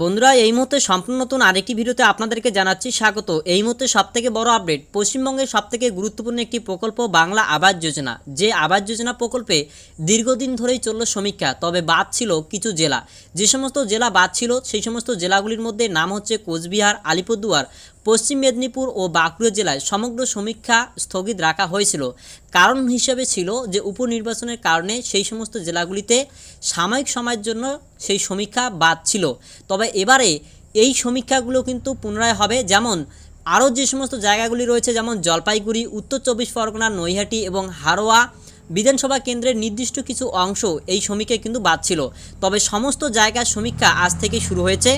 বন্ধুরা, এই মুহূর্তে সম্পূর্ণ নতুন আরেকটি ভিডিওতে আপনাদেরকে জানাচ্ছি স্বাগত। এই মুহূর্তে সবথেকে বড় আপডেট, পশ্চিমবঙ্গের সবথেকে গুরুত্বপূর্ণ একটি প্রকল্প বাংলা আবাস যোজনা। যে আবাস যোজনা প্রকল্পে দীর্ঘদিন ধরেই চলল সমীক্ষা, তবে বাদ ছিল কিছু জেলা। যে সমস্ত জেলা বাদ ছিল, সেই সমস্ত জেলাগুলির মধ্যে নাম হচ্ছে কোচবিহার, আলিপুরদুয়ার পশ্চিম মেদিনীপুর ও বাঁকুড়া জেলায় সমগ্র সমীক্ষা স্থগিত রাখা হয়েছিল। কারণ হিসেবে ছিল যে উপনির্বাচনের কারণে সেই সমস্ত জেলাগুলিতে সাময়িক সময়ের জন্য সেই সমীক্ষা বাদ ছিল। তবে এবারে এই সমীক্ষাগুলো কিন্তু পুনরায় হবে। যেমন আরও যে সমস্ত জায়গাগুলি রয়েছে, যেমন জলপাইগুড়ি, উত্তর চব্বিশ পরগনা, নৈহাটি এবং হারোয়া বিধানসভা কেন্দ্রের নির্দিষ্ট কিছু অংশ এই সমীক্ষায় কিন্তু বাদ ছিল। তবে সমস্ত জায়গার সমীক্ষা আজ থেকে শুরু হয়েছে।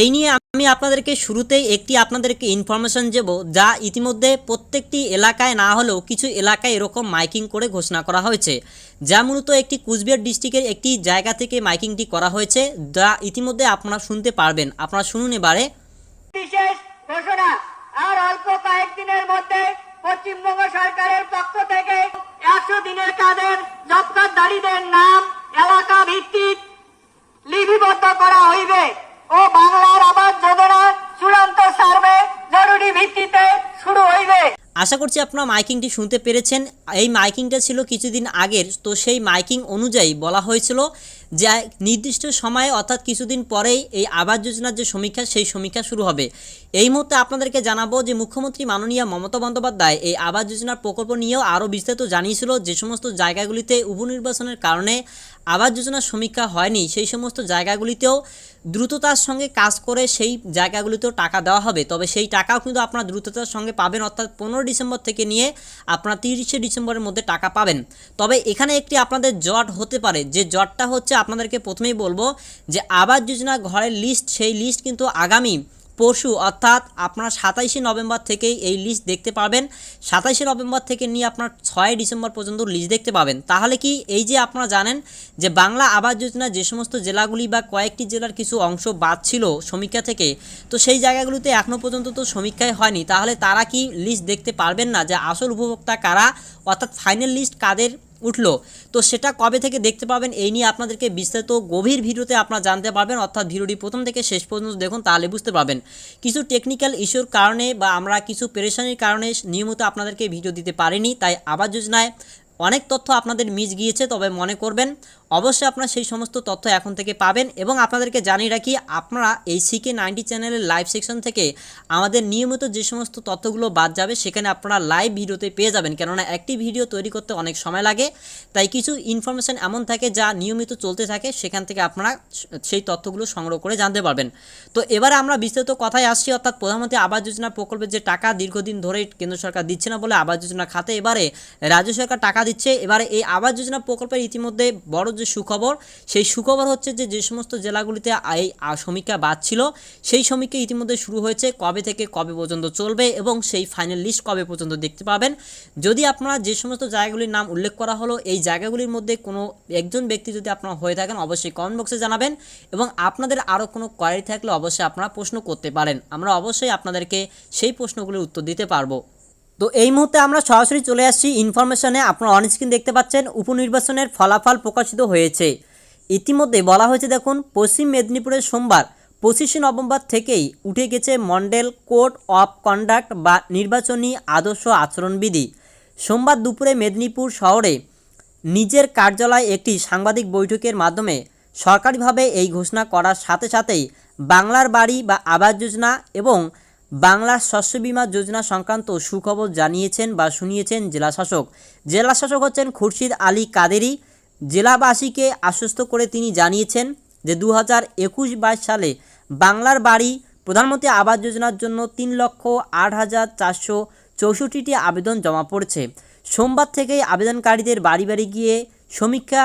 এই নিয়ে আমি আপনাদেরকে শুরুতেই একটি আপনাদেরকে ইনফরমেশন দেব, যা ইতিমধ্যে প্রত্যেকটি এলাকায় না হলেও কিছু এলাকায় এরকম মাইকিং করে ঘোষণা করা হয়েছে। যা মূলত একটি কুচবিহার ডিস্ট্রিক্টের একটি জায়গা থেকে মাইকিংটি করা হয়েছে, যা ইতিমধ্যে আপনারা শুনতে পারবেন। আপনারা শুনুন এবারে। পশ্চিমবঙ্গ সরকারের পক্ষ থেকে একশো দিনের কাজের নাম এলাকা ভিত্তিক লিপিবদ্ধ করা হইবে ও বাংলার আবাস যোজনা চূড়ান্ত সার্ভে জরুরি ভিত্তিতে শুরু হইবে আশা করছি আপনারা মাইকিংটি শুনতে পেরেছেন। এই মাইকিংটা ছিল কিছুদিন আগের, তো সেই মাইকিং অনুযায়ী বলা হয়েছিল যে নির্দিষ্ট সময়ে অর্থাৎ কিছুদিন পরেই এই আবাস যোজনার যে সমীক্ষা, সেই সমীক্ষা শুরু হবে। এই মুহূর্তে আপনাদেরকে জানাব যে মুখ্যমন্ত্রী মাননীয় মমতা বন্দ্যোপাধ্যায় এই আবাস যোজনার প্রকল্প নিয়েও আরও বিস্তারিত জানিয়েছিল যে সমস্ত জায়গাগুলিতে উপনির্বাচনের কারণে আবাস যোজনার সমীক্ষা হয়নি, সেই সমস্ত জায়গাগুলিতেও দ্রুততার সঙ্গে কাজ করে সেই জায়গাগুলিতেও টাকা দেওয়া হবে। তবে সেই টাকাও কিন্তু আপনারা দ্রুততার সঙ্গে পাবেন, অর্থাৎ পনেরো ডিসেম্বর থেকে নিয়ে আপনারা তিরিশে ডিসেম্বরের মধ্যে টাকা পাবেন। তবে এখানে একটি আপনাদের জট হতে পারে, যে জটটা হচ্ছে আপনাদেরকে প্রথমেই বলব যে আবাস যোজনা ঘরের লিস্ট সেই লিস্ট কিন্তু আগামী পরশু, অর্থাৎ আপনার সাতাইশে নভেম্বর থেকেই এই লিস্ট দেখতে পাবেন। সাতাইশে নভেম্বর থেকে নিয়ে আপনার ছয় ডিসেম্বর পর্যন্ত লিস্ট দেখতে পাবেন। তাহলে কি এই যে আপনারা জানেন যে বাংলা আবাস যোজনা যে সমস্ত জেলাগুলি বা কয়েকটি জেলার কিছু অংশ বাদ ছিল সমীক্ষা থেকে, তো সেই জায়গাগুলিতে এখনও পর্যন্ত তো সমীক্ষায় হয়নি। তাহলে তারা কি লিস্ট দেখতে পারবেন না যে আসল উপভোক্তা কারা, অর্থাৎ ফাইনাল লিস্ট কাদের উঠল। তো সেটা কবে থেকে দেখতে পাবেন এই নিয়ে আপনাদেরকে বিস্তারিত গভীর ভিডিওতে আপনারা জানতে পারবেন। অর্থাৎ ভিডিওটি প্রথম থেকে শেষ পর্যন্ত দেখুন, তাহলে বুঝতে পারবেন। কিছু টেকনিক্যাল ইস্যুর কারণে বা আমরা কিছু পেরেশানির কারণে নিয়মিত আপনাদেরকে ভিডিও দিতে পারিনি, তাই আবাস যোজনায় অনেক তথ্য আপনাদের মিস গিয়েছে, তবে মনে করবেন অবশ্যই আপনারা সেই সমস্ত তথ্য এখন থেকে পাবেন এবং আপনাদেরকে জানিয়ে রাখি, আপনারা এই সিকে নাইনটি চ্যানেলের লাইভ সেকশন থেকে আমাদের নিয়মিত যে সমস্ত তথ্যগুলো বাদ যাবে, সেখানে আপনারা লাইভ ভিডিওতে পেয়ে যাবেন। কেননা একটি ভিডিও তৈরি করতে অনেক সময় লাগে, তাই কিছু ইনফরমেশান এমন থাকে যা নিয়মিত চলতে থাকে, সেখান থেকে আপনারা সেই তথ্যগুলো সংগ্রহ করে জানতে পারবেন। তো এবারে আমরা বিস্তারিত কথায় আসছি, অর্থাৎ প্রধানমন্ত্রী আবাস যোজনা প্রকল্পের যে টাকা দীর্ঘদিন ধরে কেন্দ্র সরকার দিচ্ছে না বলে আবাস যোজনা খাতে এবারে রাজ্য সরকার টাকা দিচ্ছে। এবারে এই আবাস যোজনা প্রকল্পের ইতিমধ্যে বড় যে সুখবর, সেই সুখবর হচ্ছে যে যে সমস্ত জেলাগুলিতে এই সমীক্ষা বাদ ছিল সেই সমীক্ষা ইতিমধ্যে শুরু হয়েছে কবে থেকে কবে পর্যন্ত চলবে এবং সেই ফাইনাল লিস্ট কবে পর্যন্ত দেখতে পাবেন। যদি আপনারা যে সমস্ত জায়গাগুলির নাম উল্লেখ করা হলো, এই জায়গাগুলির মধ্যে কোনো একজন ব্যক্তি যদি আপনারা হয়ে থাকেন, অবশ্যই কমেন্ট বক্সে জানাবেন এবং আপনাদের আরও কোনো কোয়ারি থাকলে অবশ্যই আপনারা প্রশ্ন করতে পারেন। আমরা অবশ্যই আপনাদেরকে সেই প্রশ্নগুলির উত্তর দিতে পারব। তো এই মুহূর্তে আমরা সরাসরি চলে আসছি ইনফরমেশনে আপনারা অন স্ক্রিন দেখতে পাচ্ছেন, উপনির্বাচনের ফলাফল প্রকাশিত হয়েছে। ইতিমধ্যে বলা হয়েছে, দেখুন, পশ্চিম মেদিনীপুরের সোমবার, পঁচিশে নভেম্বর থেকেই উঠে গেছে মন্ডেল কোড অফ কন্ডাক্ট বা নির্বাচনী আদর্শ আচরণবিধি। সোমবার দুপুরে মেদিনীপুর শহরে নিজের কার্যালয়ে একটি সাংবাদিক বৈঠকের মাধ্যমে সরকারিভাবে এই ঘোষণা করার সাথে সাথেই বাংলার বাড়ি বা আবাস যোজনা এবং বাংলা শস্য বীমা যোজনা সংক্রান্ত সুখবর জানিয়েছেন বা শুনিয়েছেন জেলাশাসক। জেলাশাসক হচ্ছেন খুরশিদ আলী কাদেরি। জেলাবাসীকে আশ্বস্ত করে তিনি জানিয়েছেন যে দু হাজার একুশ বাইশ সালে বাংলার বাড়ি প্রধানমন্ত্রী আবাস যোজনার জন্য তিন লক্ষ আট হাজার চারশো চৌষট্টিটি আবেদন জমা পড়েছে। সোমবার থেকেই আবেদনকারীদের বাড়ি বাড়ি গিয়ে সমীক্ষা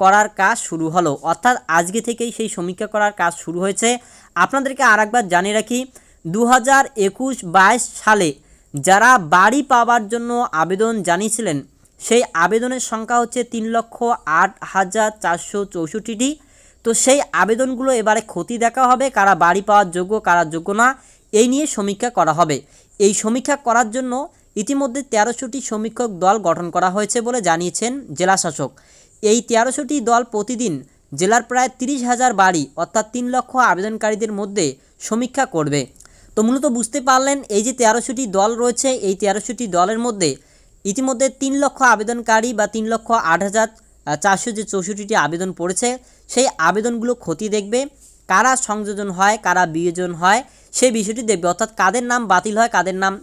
করার কাজ শুরু হলো। অর্থাৎ আজকে থেকেই সেই সমীক্ষা করার কাজ শুরু হয়েছে। আপনাদেরকে আরেকবার জানিয়ে রাখি দু হাজার একুশ বাইশ সালে যারা বাড়ি পাওয়ার জন্য আবেদন জানিয়েছিলেন, সেই আবেদনের সংখ্যা হচ্ছে তিন লক্ষ আট হাজার চারশো চৌষট্টিটি। তো সেই আবেদনগুলো এবারে ক্ষতি দেখা হবে, কারা বাড়ি পাওয়ার যোগ্য, কারা যোগ্য না, এই নিয়ে সমীক্ষা করা হবে। এই সমীক্ষা করার জন্য ইতিমধ্যে তেরোশোটি সমীক্ষক দল গঠন করা হয়েছে বলে জানিয়েছেন জেলাশাসক। এই তেরোশোটি দল প্রতিদিন জেলার প্রায় তিরিশ হাজার বাড়ি, অর্থাৎ তিন লক্ষ আবেদনকারীদের মধ্যে সমীক্ষা করবে। তো মূলত বুঝতে পারলেন এই যে তেরোশোটি দল রয়েছে, এই তেরোশোটি দলের মধ্যে ইতিমধ্যে তিন লক্ষ আবেদনকারী বা তিন লক্ষ আট হাজার চারশো যে চৌষট্টিটি আবেদন পড়েছে, সেই আবেদনগুলো ক্ষতি দেখবে। কারা সংযোজন হয়, কারা বিয়োজন হয়, সেই বিষয়টি দেখবে। অর্থাৎ কাদের নাম বাতিল হয়, কাদের নাম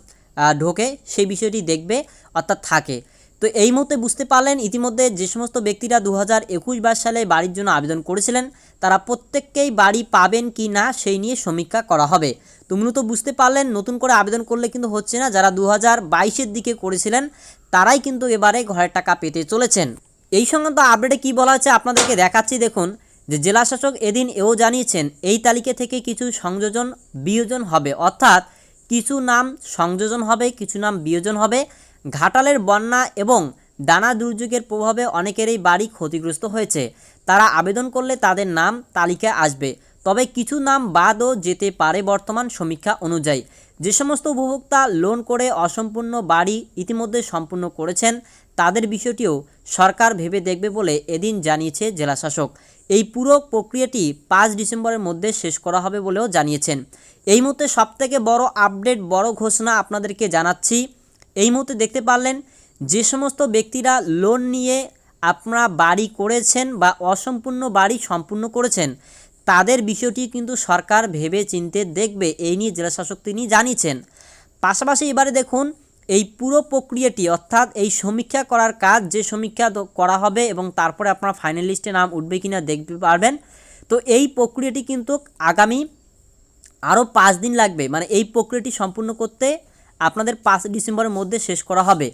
ঢোকে, সেই বিষয়টি দেখবে, অর্থাৎ থাকে। তো এই মুহূর্তে বুঝতে পারলেন, ইতিমধ্যে যে সমস্ত ব্যক্তিরা দু হাজার সালে বাড়ির জন্য আবেদন করেছিলেন, তারা প্রত্যেককেই বাড়ি পাবেন কি না, সেই নিয়ে সমীক্ষা করা হবে। তো বুঝতে পারলেন, নতুন করে আবেদন করলে কিন্তু হচ্ছে না। যারা দু হাজার দিকে করেছিলেন, তারাই কিন্তু এবারে ঘরের টাকা পেতে চলেছেন। এই সংক্রান্ত আপডেটে কি বলা হচ্ছে আপনাদেরকে দেখাচ্ছি, দেখুন। যে জেলাশাসক এদিন এও জানিয়েছেন, এই তালিকা থেকে কিছু সংযোজন বিয়োজন হবে। অর্থাৎ কিছু নাম সংযোজন হবে, কিছু নাম বিয়োজন হবে। ঘাটালের বন্যা এবং দানা দুর্যোগের প্রভাবে অনেকেরই বাড়ি ক্ষতিগ্রস্ত হয়েছে। তারা আবেদন করলে তাদের নাম, তালিকায় আসবে। তবে কিছু নাম বাদও যেতে পারে বর্তমান সমীক্ষা অনুযায়ী। যে সমস্ত উপভোক্তা লোন করে অসম্পূর্ণ বাড়ি ইতিমধ্যে সম্পূর্ণ করেছেন, তাদের বিষয়টিও সরকার ভেবে দেখবে বলে এদিন জানিয়েছে জেলাশাসক। এই পুরো প্রক্রিয়াটি পাঁচ ডিসেম্বরের মধ্যে শেষ করা হবে বলেও জানিয়েছেন। এই মুহূর্তে সবথেকে বড় আপডেট, বড় ঘোষণা আপনাদেরকে জানাচ্ছি। এই মুহূর্তে দেখতে পারলেন, যে সমস্ত ব্যক্তিরা লোন নিয়ে আপনারা বাড়ি করেছেন বা অসম্পূর্ণ বাড়ি সম্পূর্ণ করেছেন তাদের বিষয়টি কিন্তু সরকার ভেবে চিনতে দেখবে, এই নিয়ে জেলাশাসক তিনি জানিয়েছেন। পাশাপাশি এবারে দেখুন, এই পুরো প্রক্রিয়াটি, অর্থাৎ এই সমীক্ষা করার কাজ, যে সমীক্ষা করা হবে এবং তারপরে আপনার ফাইনাল লিস্টে নাম উঠবে কিনা দেখতে পারবেন। তো এই প্রক্রিয়াটি কিন্তু আগামী আরও পাঁচ দিন লাগবে। মানে এই প্রক্রিয়াটি সম্পূর্ণ করতে আপনাদের পাঁচ ডিসেম্বরের মধ্যে শেষ করা হবে।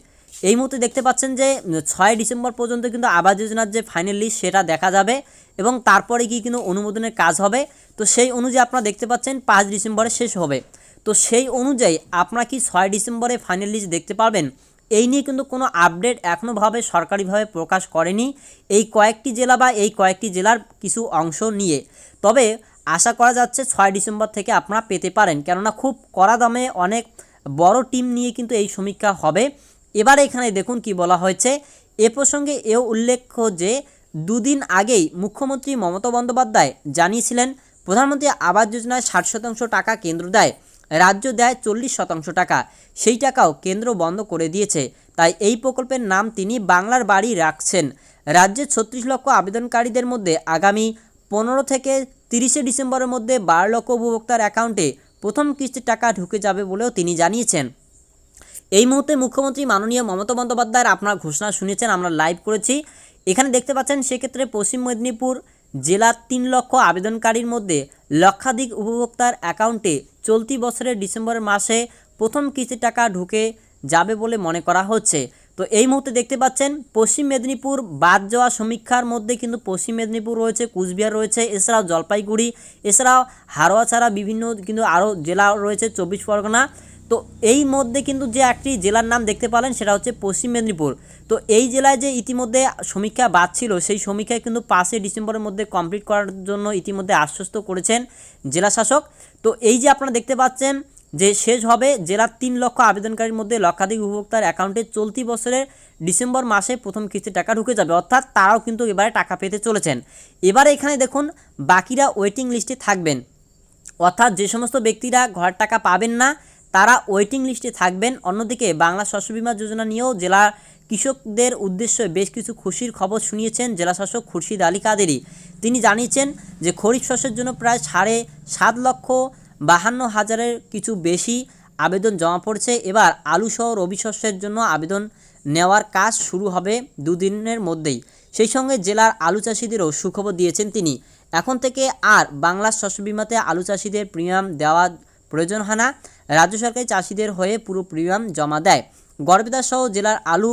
এই মুহূর্তে দেখতে পাচ্ছেন যে ছয় ডিসেম্বর পর্যন্ত কিন্তু আবাস যোজনার যে ফাইনাল লিস্ট সেটা দেখা যাবে এবং তারপরে গিয়ে কিন্তু অনুমোদনের কাজ হবে। তো সেই অনুযায়ী আপনারা দেখতে পাচ্ছেন পাঁচ ডিসেম্বরে শেষ হবে। তো সেই অনুযায়ী আপনারা কি ছয় ডিসেম্বরে ফাইনাল লিস্ট দেখতে পারবেন? এই নিয়ে কিন্তু কোনো আপডেট এখনোভাবে সরকারিভাবে প্রকাশ করেনি এই কয়েকটি জেলা বা এই কয়েকটি জেলার কিছু অংশ নিয়ে। তবে আশা করা যাচ্ছে ছয় ডিসেম্বর থেকে আপনারা পেতে পারেন। কেননা খুব কড়া দামে অনেক বড় টিম নিয়ে কিন্তু এই সমীক্ষা হবে। এবারে এখানে দেখুন কি বলা হয়েছে। এ প্রসঙ্গে এও উল্লেখ্য যে, দুদিন আগেই মুখ্যমন্ত্রী মমতা বন্দ্যোপাধ্যায় জানিয়েছিলেন, প্রধানমন্ত্রী আবাস যোজনায় ষাট শতাংশ টাকা কেন্দ্র দেয়, রাজ্য দেয় চল্লিশ শতাংশ টাকা। সেই টাকাও কেন্দ্র বন্ধ করে দিয়েছে। তাই এই প্রকল্পের নাম তিনি বাংলার বাড়ি রাখছেন। রাজ্যে ছত্রিশ লক্ষ আবেদনকারীদের মধ্যে আগামী পনেরো থেকে তিরিশে ডিসেম্বরের মধ্যে বারো লক্ষ উপভোক্তার অ্যাকাউন্টে প্রথম কিস্তির টাকা ঢুকে যাবে বলেও তিনি জানিয়েছেন। এই মুহূর্তে মুখ্যমন্ত্রী মাননীয় মমতা বন্দ্যোপাধ্যায়ের আপনারা ঘোষণা শুনেছেন, আমরা লাইভ করেছি। এখানে দেখতে পাচ্ছেন, সেক্ষেত্রে পশ্চিম মেদিনীপুর জেলার তিন লক্ষ আবেদনকারীর মধ্যে লক্ষাধিক উপভোক্তার অ্যাকাউন্টে চলতি বছরের ডিসেম্বর মাসে প্রথম কিস্তির টাকা ঢুকে যাবে বলে মনে করা হচ্ছে। তো এই মুহূর্তে দেখতে পাচ্ছেন, পশ্চিম মেদিনীপুর বাদ যাওয়া সমীক্ষার মধ্যে কিন্তু পশ্চিম মেদিনীপুর রয়েছে, কুচবিহার রয়েছে, এছাড়াও জলপাইগুড়ি, এছাড়াও হারোয়া ছাড়া বিভিন্ন কিন্তু আরও জেলা রয়েছে, চব্বিশ পরগনা। তো এই মধ্যে কিন্তু যে একটি জেলার নাম দেখতে পেলেন সেটা হচ্ছে পশ্চিম মেদিনীপুর। তো এই জেলায় যে ইতিমধ্যে সমীক্ষা বাদ ছিল, সেই সমীক্ষায় কিন্তু পাঁচই ডিসেম্বরের মধ্যে কমপ্লিট করার জন্য ইতিমধ্যে আশ্বস্ত করেছেন জেলা শাসক। তো এই যে আপনারা দেখতে পাচ্ছেন যে শেষ হবে জেলার তিন লক্ষ আবেদনকারীর মধ্যে লক্ষাধিক উপভোক্তার অ্যাকাউন্টে চলতি বছরের ডিসেম্বর মাসে প্রথম কিস্তির টাকা ঢুকে যাবে, অর্থাৎ তারাও কিন্তু এবারে টাকা পেতে চলেছেন। এবারে এখানে দেখুন, বাকিরা ওয়েটিং লিস্টে থাকবেন। অর্থাৎ যে সমস্ত ব্যক্তিরা ঘর টাকা পাবেন না তারা ওয়েটিং লিস্টে থাকবেন। অন্যদিকে বাংলা শস্য বীমা যোজনা নিয়েও জেলা কৃষকদের উদ্দেশ্যে বেশ কিছু খুশির খবর শুনিয়েছেন জেলাশাসক খুরশিদ আলী কাদেরি। তিনি জানিয়েছেন যে, খরিফ শস্যের জন্য প্রায় সাড়ে সাত লক্ষ বাহান্ন হাজারের কিছু বেশি আবেদন জমা পড়ছে। এবার আলু সহ রবি শস্যের জন্য আবেদন নেওয়ার কাজ শুরু হবে দুদিনের মধ্যেই। সেই সঙ্গে জেলার আলু চাষিদেরও সুখবর দিয়েছেন তিনি। এখন থেকে আর বাংলার শস্য বিমাতে আলু চাষিদের প্রিমিয়াম দেওয়া প্রয়োজন হয় না। রাজ্য সরকার চাষিদের হয়ে পুরো প্রিমিয়াম জমা দেয়। গড়বেতা সহ জেলার আলু,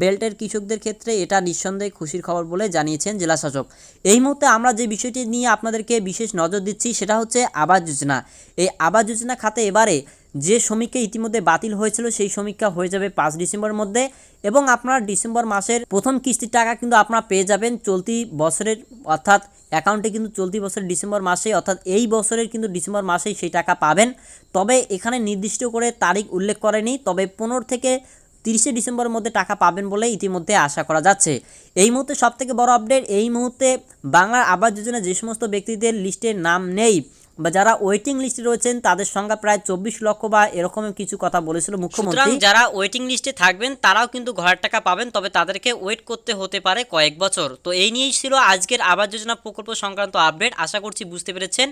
বেল্টের কৃষকদের ক্ষেত্রে এটা নিঃসন্দেহে খুশির খবর বলে জানিয়েছেন জেলা শাসক। এই মুহূর্তে আমরা যে বিষয়টি নিয়ে আপনাদেরকে বিশেষ নজর দিচ্ছি, সেটা হচ্ছে আবাস যোজনা। এই আবাস যোজনা খাতে এবারে যে সমীক্ষা ইতিমধ্যে বাতিল হয়েছিল, সেই সমীক্ষা হয়ে যাবে পাঁচ ডিসেম্বর মধ্যে এবং আপনার ডিসেম্বর মাসের প্রথম কিস্তির টাকা কিন্তু আপনারা পেয়ে যাবেন চলতি বছরের, অর্থাৎ অ্যাকাউন্টে কিন্তু চলতি বছরের ডিসেম্বর মাসে অর্থাৎ এই বছরের কিন্তু ডিসেম্বর মাসেই সেই টাকা পাবেন। তবে এখানে নির্দিষ্ট করে তারিখ উল্লেখ করেনি, তবে পনেরো থেকে তিরিশে ডিসেম্বরের মধ্যে টাকা পাবেন বলে ইতিমধ্যে আশা করা যাচ্ছে। এই মুহূর্তে সবথেকে বড় আপডেট এই মুহূর্তে বাংলার আবাস যোজনা যে সমস্ত ব্যক্তিদের লিস্টে নাম নেই বা যারা ওয়েটিং লিস্টে রয়েছেন, তাদের সংখ্যা প্রায় চব্বিশ লক্ষ বা এরকম কিছু কথা বলেছিল মুখ্যমন্ত্রী। যারা ওয়েটিং লিস্টে থাকবেন, তারাও কিন্তু ঘরের টাকা পাবেন, তবে তাদেরকে ওয়েট করতে হতে পারে কয়েক বছর। তো এই নিয়েই ছিল আজকের আবাস যোজনা প্রকল্প সংক্রান্ত আপডেট আশা করছি বুঝতে পেরেছেন।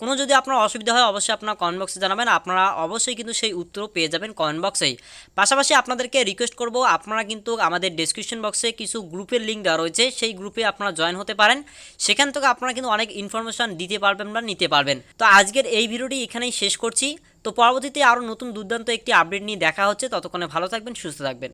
কোনো যদি আপনার অসুবিধা হয়, অবশ্যই আপনার কমেন্ট বক্সে জানাবেন। আপনারা অবশ্যই কিন্তু সেই উত্তরও পেয়ে যাবেন কমেন্ট বক্সেই পাশাপাশি আপনাদেরকে রিকোয়েস্ট করব, আপনারা কিন্তু আমাদের ডেসক্রিপশন বক্সে কিছু গ্রুপের লিঙ্ক দেওয়া রয়েছে। সেই গ্রুপে আপনারা জয়েন হতে পারেন। সেখান থেকে আপনারা কিন্তু অনেক ইনফরমেশন দিতে পারবেন বা নিতে পারবেন। তো আজকের এই ভিডিওটি এখানেই শেষ করছি। তো পরবর্তীতে আরও নতুন দুর্দান্ত একটি আপডেট নিয়ে দেখা হচ্ছে। ততক্ষণে ভালো থাকবেন, সুস্থ থাকবেন।